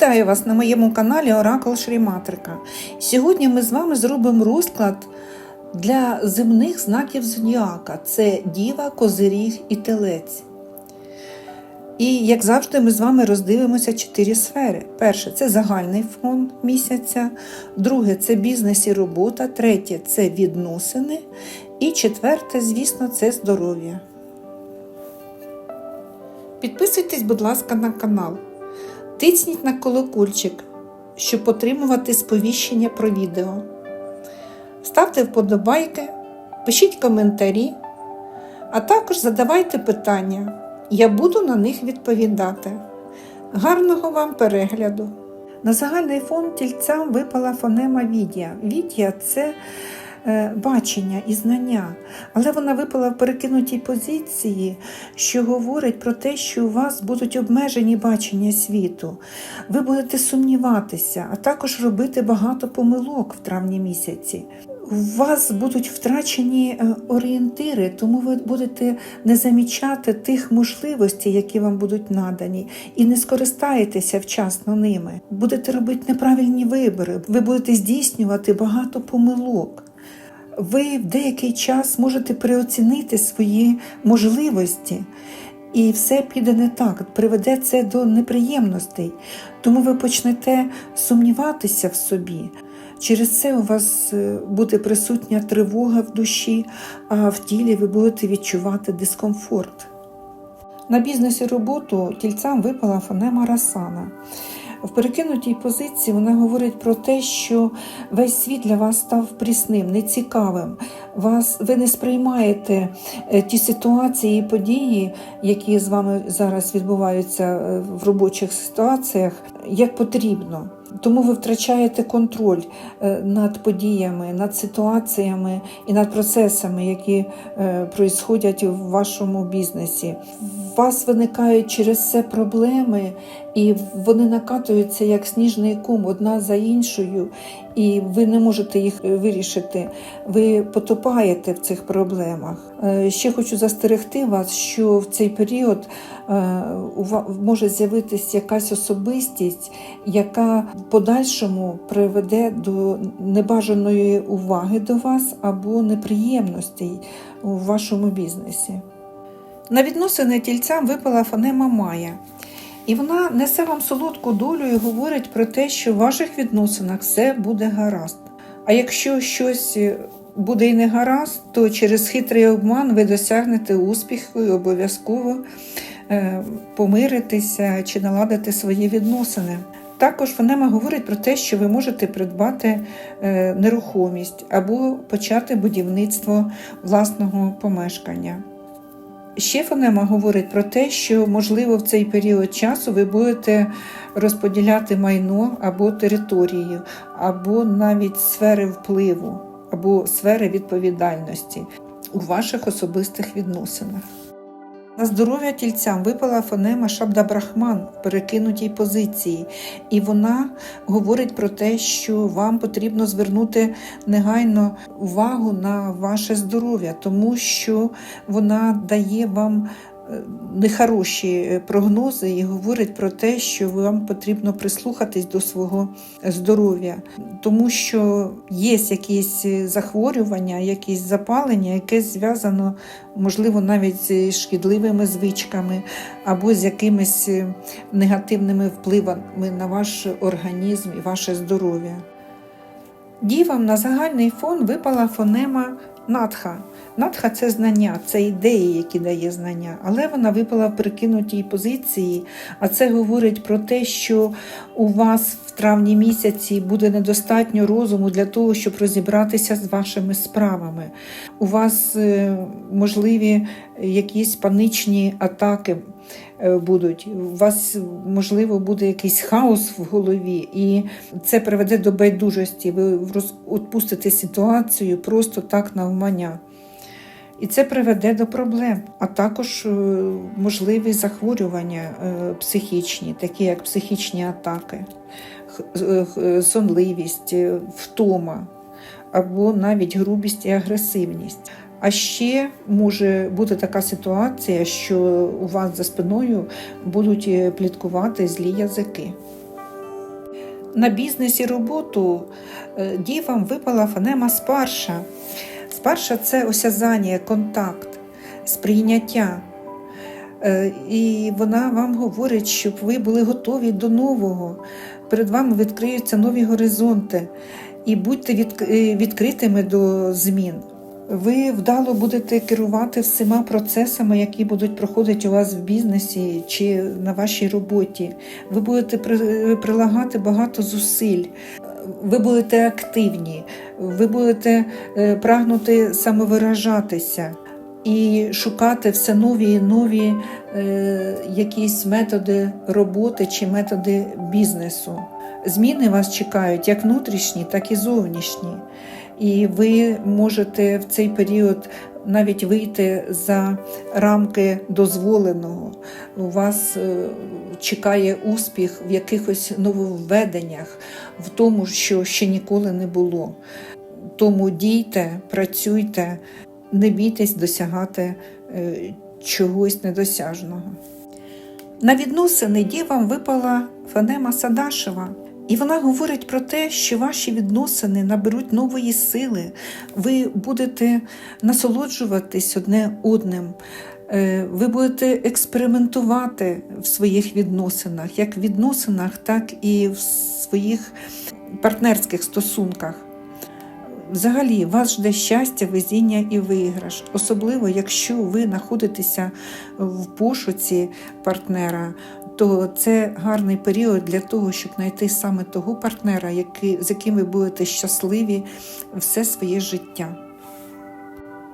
Вітаю вас на моєму каналі Оракул Шріматрика. Сьогодні ми з вами зробимо розклад для земних знаків зодіака: це Діва, Козиріг і Телець. І, як завжди, ми з вами роздивимося чотири сфери. Перше це загальний фон місяця, друге це бізнес і робота, третє це відносини. І четверте, звісно, це здоров'я. Підписуйтесь, будь ласка, на канал. Тисніть на колокольчик, щоб отримувати сповіщення про відео. Ставте вподобайки, пишіть коментарі, а також задавайте питання. Я буду на них відповідати. Гарного вам перегляду! На загальний фон тільцям випала фонема Відія. Відія це бачення і знання, але вона випала в перекинутій позиції, що говорить про те, що у вас будуть обмежені бачення світу. Ви будете сумніватися, а також робити багато помилок в травні місяці. У вас будуть втрачені е, орієнтири, тому ви будете не замічати тих можливостей, які вам будуть надані, і не скористаєтеся вчасно ними. Будете робити неправильні вибори, ви будете здійснювати багато помилок. Ви в деякий час можете переоцінити свої можливості, і все піде не так, приведе це до неприємностей, тому ви почнете сумніватися в собі. Через це у вас е, буде присутня тривога в душі, а в тілі ви будете відчувати дискомфорт. На бізнесі роботу тільцям випала фонема Расана. В перекинутій позиції вона говорить про те, що весь світ для вас став прісним, нецікавим. Вас, ви не сприймаєте е, ті ситуації і події, які з вами зараз відбуваються е, в робочих ситуаціях, як потрібно. Тому ви втрачаєте контроль е, над подіями, над ситуаціями і над процесами, які проїсходять в вашому бізнесі. У вас виникають через це проблеми, і вони накатуються як сніжний кум одна за іншою, і ви не можете їх вирішити. Ви потопаєте в цих проблемах. Е, Ще хочу застерегти вас, що в цей період е, може з'явитись якась особистість, яка в подальшому приведе до небажаної уваги до вас або неприємностей у вашому бізнесі. На відносини тільцям випала фонема Майя. І вона несе вам солодку долю і говорить про те, що в ваших відносинах все буде гаразд. А якщо щось буде і не гаразд, то через хитрий обман ви досягнете успіху і обов'язково е, помиритися чи наладити свої відносини. Також фонема говорить про те, що ви можете придбати е, нерухомість або почати будівництво власного помешкання. Ще фонема говорить про те, що, можливо, в цей період часу ви будете розподіляти майно або територію, або навіть сфери впливу, або сфери відповідальності у ваших особистих відносинах. На здоров'я тільцям випала фонема Шабдабрахман в перекинутій позиції, і вона говорить про те, що вам потрібно звернути негайно увагу на ваше здоров'я, тому що вона дає вам нехороші е, прогнози і говорить про те, що вам потрібно прислухатись до свого здоров'я, тому що є якісь е, захворювання, якісь запалення, яке зв'язано, можливо, навіть з шкідливими звичками або з якимись е, негативними впливами на ваш організм і ваше здоров'я. Дівам на загальний фон випала фонема Надха. Надха це знання, це ідеї, які дає знання, але вона випала в прикинутій позиції, а це говорить про те, що у вас в травні місяці буде недостатньо розуму для того, щоб розібратися з вашими справами. У вас е, можливі якісь панічні атаки е, будуть. У вас, можливо, буде якийсь хаос в голові, і це приведе до байдужості. Ви відпустите ситуацію просто так навмання. І це приведе до проблем, а також е, можливі захворювання е, психічні, такі як психічні атаки, е, сонливість, втома або навіть грубість і агресивність. А ще може бути така ситуація, що у вас за спиною будуть пліткувати злі язики. На бізнесі роботу дівам випала фонема спарша. Спарша це осязання, контакт, сприйняття. Е, І вона вам говорить, щоб ви були готові до нового. Перед вами відкриються нові горизонти, і будьте е, відкритими до змін. Ви вдало будете керувати всіма процесами, які будуть проходити у вас в бізнесі чи на вашій роботі. Ви будете прилагати багато зусиль. Ви будете активні, ви будете е, прагнути самовиражатися і шукати все нові і нові е, якісь методи роботи чи методи бізнесу. Зміни вас чекають як внутрішні, так і зовнішні. І ви можете в цей період навіть вийти за рамки дозволеного. У вас е, чекає успіх в якихось нововведеннях, в тому, що ще ніколи не було. Тому дійте, працюйте, не бійтесь досягати е, чогось недосяжного. На відносини дівам випала фонема Садашева, і вона говорить про те, що ваші відносини наберуть нової сили, ви будете насолоджуватись одне одним. Е, Ви будете експериментувати в своїх відносинах, як в відносинах, так і в своїх партнерських стосунках. Взагалі, вас жде щастя, везіння і виграш, особливо якщо ви знаходитеся в пошуці партнера, то це гарний період для того, щоб знайти саме того партнера, який, з яким ви будете щасливі все своє життя.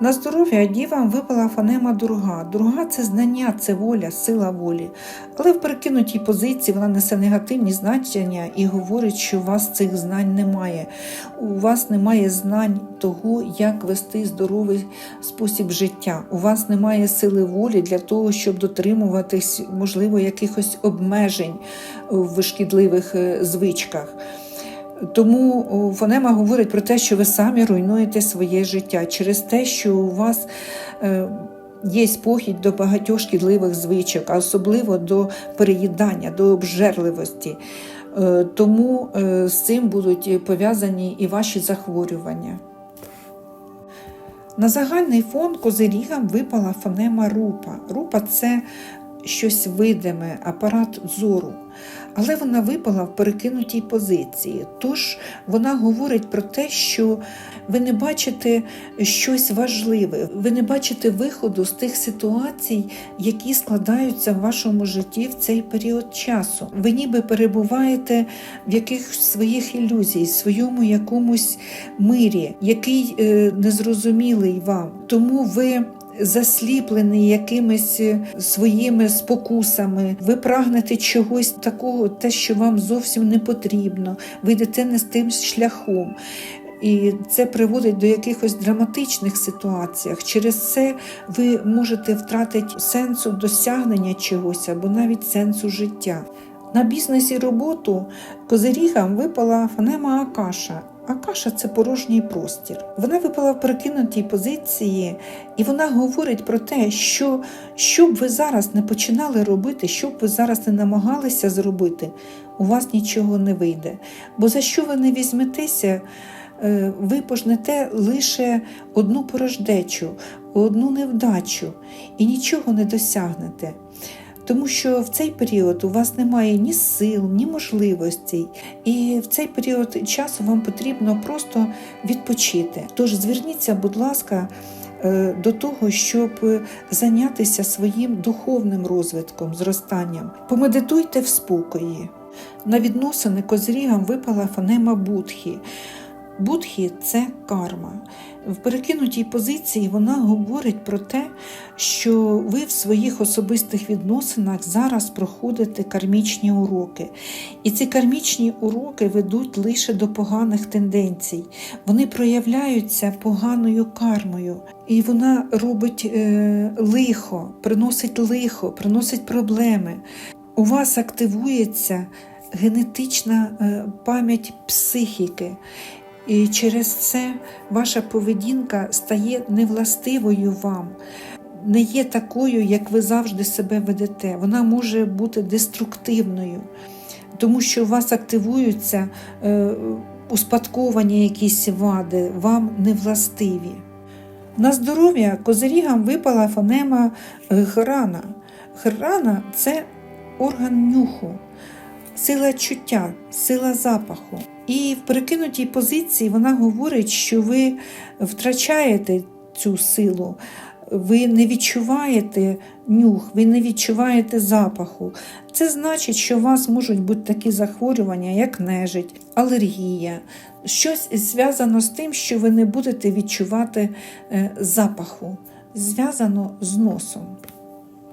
На здоров'я дівам випала фонема дурга. Дурга це знання, це воля, сила волі. Але в перекинутій позиції вона несе негативні значення і говорить, що у вас цих знань немає. У вас немає знань того, як вести здоровий спосіб життя. У вас немає сили волі для того, щоб дотримуватись, можливо, якихось обмежень в шкідливих е, звичках. Тому фонема говорить про те, що ви самі руйнуєте своє життя через те, що у вас е, є похідь до багатьох шкідливих звичок, а особливо до переїдання, до обжерливості. Е, тому е, з цим будуть пов'язані і ваші захворювання. На загальний фон козирігам випала фонема рупа. Рупа це щось видиме, апарат зору. Але вона випала в перекинутій позиції. Тож вона говорить про те, що ви не бачите щось важливе, ви не бачите виходу з тих ситуацій, які складаються в вашому житті в цей період часу. Ви ніби перебуваєте в якихось своїх ілюзій, своєму якомусь мирі, який е, незрозумілий вам. Тому ви засліплений якимись е, своїми спокусами, ви прагнете чогось такого, те, що вам зовсім не потрібно, ви йдете не з тим шляхом. І це приводить до якихось драматичних ситуацій. Через це ви можете втратити сенсу досягнення чогось або навіть сенсу життя. На бізнесі роботу козирігам випала фонема Акаша. Акаша це порожній простір. Вона випала в перекинутій позиції, і вона говорить про те, що що б ви зараз не починали робити, що б ви зараз не намагалися зробити, у вас нічого не вийде. Бо за що ви не візьметеся, е, ви пожнете лише одну порождечу, одну невдачу і нічого не досягнете. Тому що в цей період у вас немає ні сил, ні можливостей, і в цей період часу вам потрібно просто відпочити. Тож зверніться, будь ласка, е, до того, щоб зайнятися своїм духовним розвитком, зростанням. Помедитуйте в спокої. На відносини козрігам випала фонема Будхі. Будхі це карма. В перекинутій позиції вона говорить про те, що ви в своїх особистих відносинах зараз проходите кармічні уроки. І ці кармічні уроки ведуть лише до поганих тенденцій. Вони проявляються поганою кармою. І вона робить е, лихо, приносить лихо, приносить проблеми. У вас активується генетична е, пам'ять психіки. І через це ваша поведінка стає невластивою вам, не є такою, як ви завжди себе ведете. Вона може бути деструктивною. тому що у вас активуються е, успадковані якісь вади, вам невластиві. На здоров'я козирігам випала фонема е, грана. Грана це орган нюху, сила чуття, сила запаху. І в перекинутій позиції вона говорить, що ви втрачаєте цю силу, ви не відчуваєте нюх, ви не відчуваєте запаху. Це значить, що у вас можуть бути такі захворювання, як нежить, алергія, щось зв'язано з тим, що ви не будете відчувати е, запаху, зв'язано з носом.